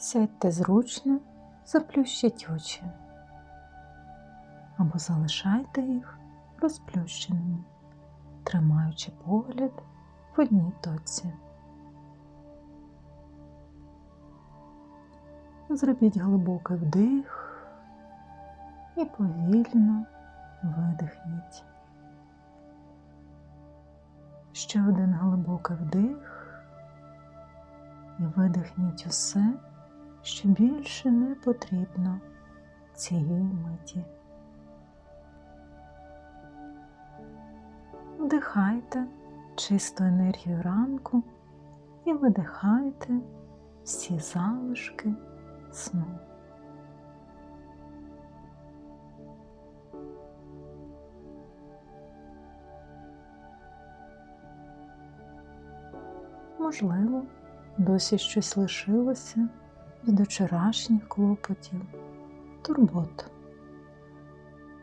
Сядьте зручно, заплющіть очі або залишайте їх розплющеними, тримаючи погляд в одній точці. Зробіть глибокий вдих і повільно видихніть. Ще один глибокий вдих і видихніть усе, що більше не потрібно цієї миті. Вдихайте чисту енергію ранку і видихайте всі залишки сну. Можливо, досі щось лишилося від вчорашніх клопотів, турбот.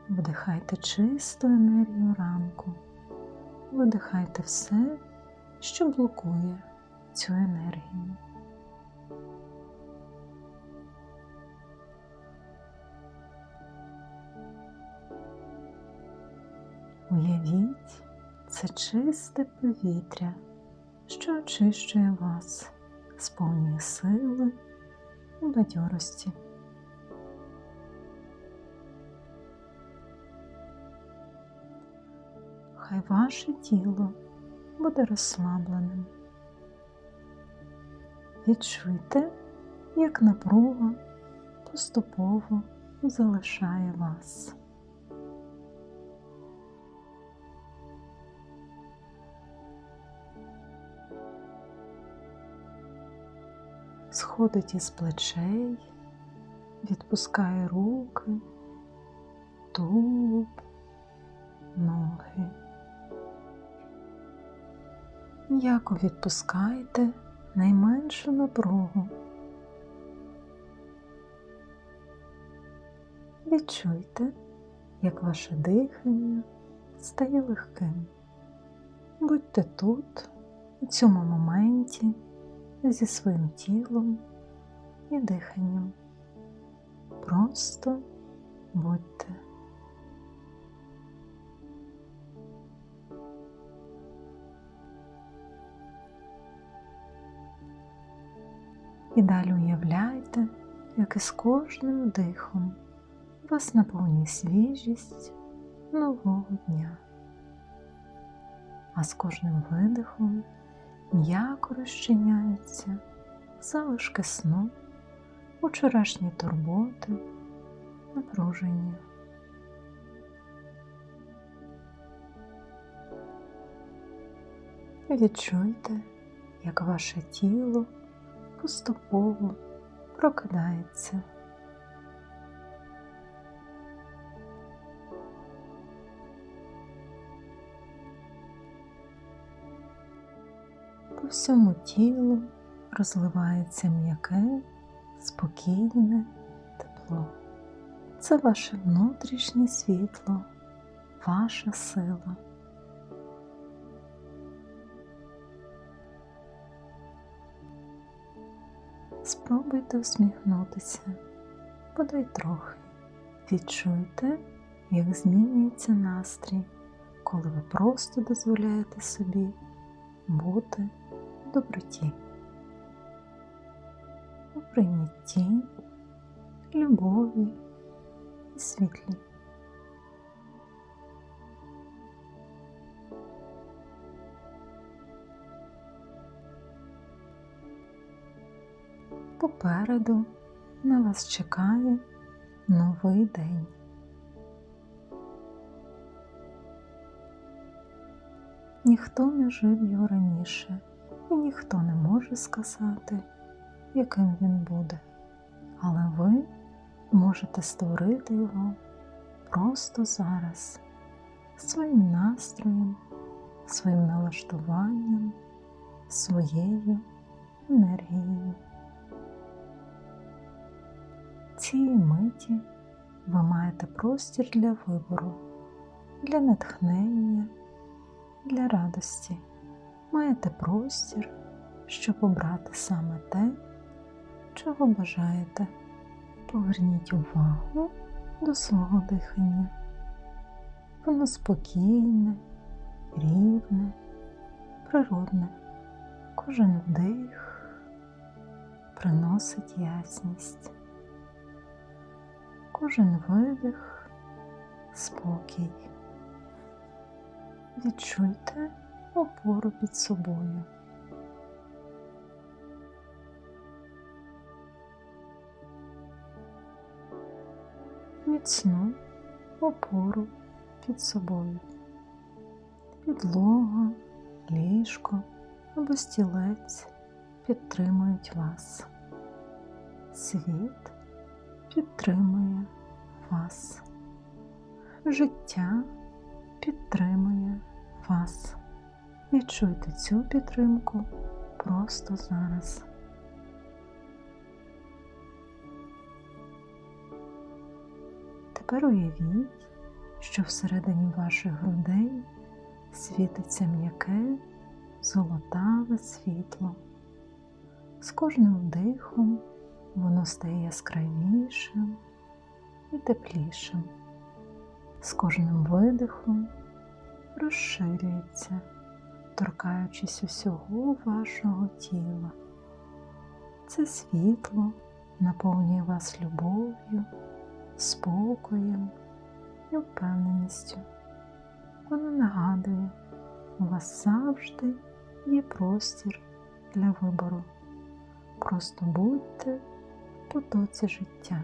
Вдихайте чисту енергію ранку, видихайте все, що блокує цю енергію. Уявіть це чисте повітря, що очищує вас, сповнює сили і бадьорості. Хай ваше тіло буде розслабленим. Відчуйте, як напруга поступово залишає вас. Сходить із плечей, відпускає руки, тулуб, ноги. М'яко відпускайте найменшу напругу. Відчуйте, як ваше дихання стає легким. Будьте тут, у цьому моменті, зі своїм тілом і диханням. Просто будьте. І далі уявляйте, як із кожним дихом вас наповнює свіжість нового дня, а з кожним видихом м'яко розчиняються залишки сну, вчорашні турботи, напруження. Відчуйте, як ваше тіло поступово прокидається. По всьому тілу розливається м'яке, спокійне тепло. Це ваше внутрішнє світло, ваша сила. Спробуйте усміхнутися, подай трохи. Відчуйте, як змінюється настрій, коли ви просто дозволяєте собі бути доброті, у прийнятті, любові і світлі. Попереду на вас чекає новий день. Ніхто не жив його раніше, і ніхто не може сказати, яким він буде. Але ви можете створити його просто зараз, своїм настроєм, своїм налаштуванням, своєю енергією. Цієї миті ви маєте простір для вибору, для натхнення, для радості. Маєте простір, щоб обрати саме те, чого бажаєте. Поверніть увагу до свого дихання. Воно спокійне, рівне, природне. Кожен вдих приносить ясність. Кожен видих спокій. Відчуйте опору під собою. Міцну опору під собою. Підлога, ліжко або стілець підтримують вас. Світ підтримує вас. Життя підтримує вас. Відчуйте цю підтримку просто зараз. Тепер уявіть, що всередині ваших грудей світиться м'яке золотаве світло. З кожним вдихом воно стає яскравішим і теплішим. З кожним видихом розширюється, торкаючись усього вашого тіла. Це світло наповнює вас любов'ю, спокоєм і впевненістю. Воно нагадує, у вас завжди є простір для вибору. Просто будьте в потоці життя.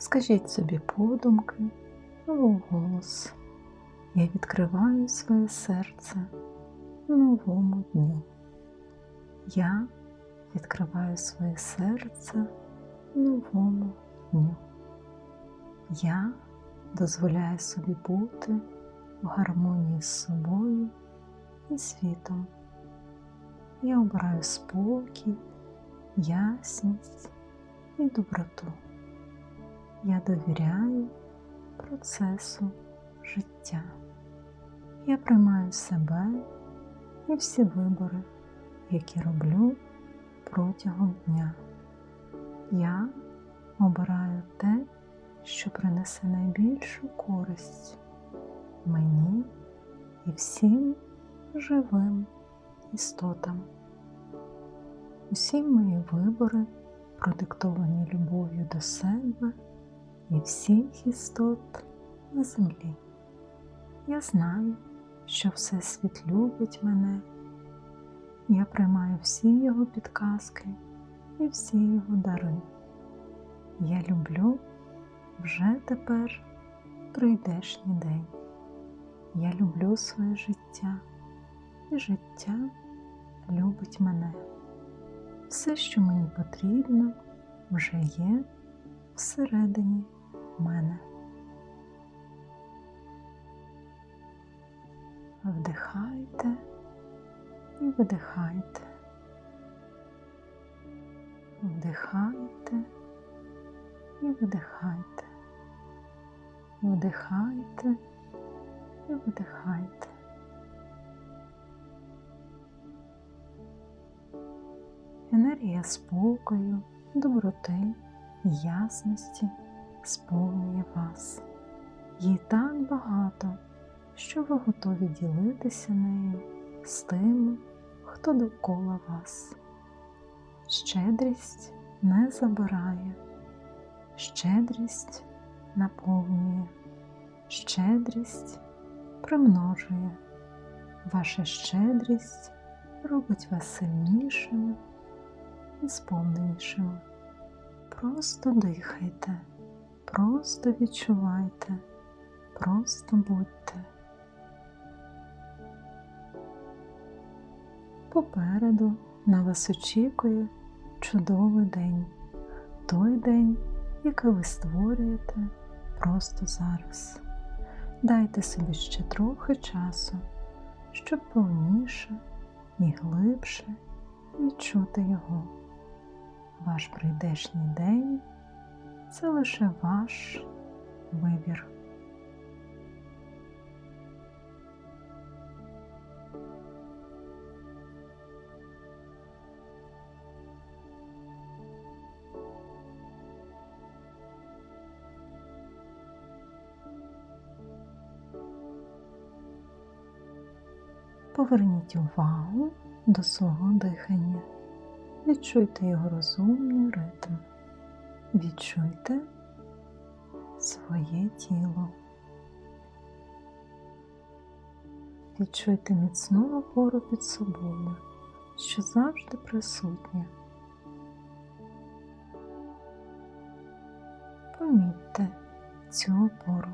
Скажіть собі подумки або голос. Я відкриваю своє серце новому дню. Я відкриваю своє серце новому дню. Я дозволяю собі бути в гармонії з собою і світом. Я обираю спокій, ясність і доброту. Я довіряю процесу життя. Я приймаю себе і всі вибори, які роблю протягом дня. Я обираю те, що принесе найбільшу користь мені і всім живим істотам. Усі мої вибори продиктовані любов'ю до себе і всіх істот на землі. Я знаю, що Всесвіт любить мене. Я приймаю всі його підказки і всі його дари. Я люблю вже тепер прийдешній день. Я люблю своє життя, і життя любить мене. Все, що мені потрібно, вже є всередині мене. Вдихайте і видихайте. Вдихайте і видихайте. Вдихайте і видихайте. Енергія спокою, доброти, ясності сповнює вас. Їй так багато, що ви готові ділитися нею з тими, хто довкола вас. Щедрість не забирає, щедрість наповнює, щедрість примножує. Ваша щедрість робить вас сильнішими і сповненішими. Просто дихайте, просто відчувайте, просто будьте. Попереду на вас очікує чудовий день, той день, який ви створюєте просто зараз. Дайте собі ще трохи часу, щоб повніше і глибше відчути його. Ваш прийдешній день це лише ваш вибір. Поверніть увагу до свого дихання, відчуйте його розумний ритм. Відчуйте своє тіло. Відчуйте міцну опору під собою, що завжди присутня. Помітьте цю опору.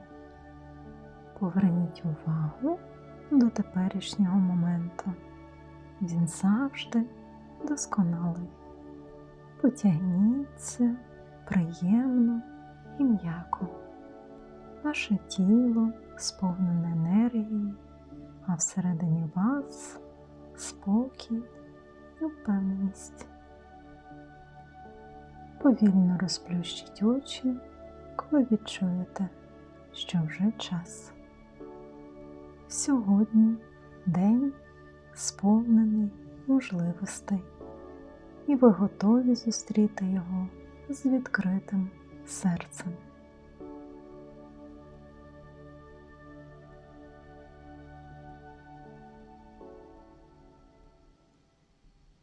Поверніть увагу до теперішнього моменту. Він завжди досконалий. Потягніться приємно і м'яко. Ваше тіло сповнене енергією, а всередині вас спокій і впевненість. Повільно розплющіть очі, коли відчуєте, що вже час. Сьогодні день сповнений можливостей, і ви готові зустріти його з відкритим серцем.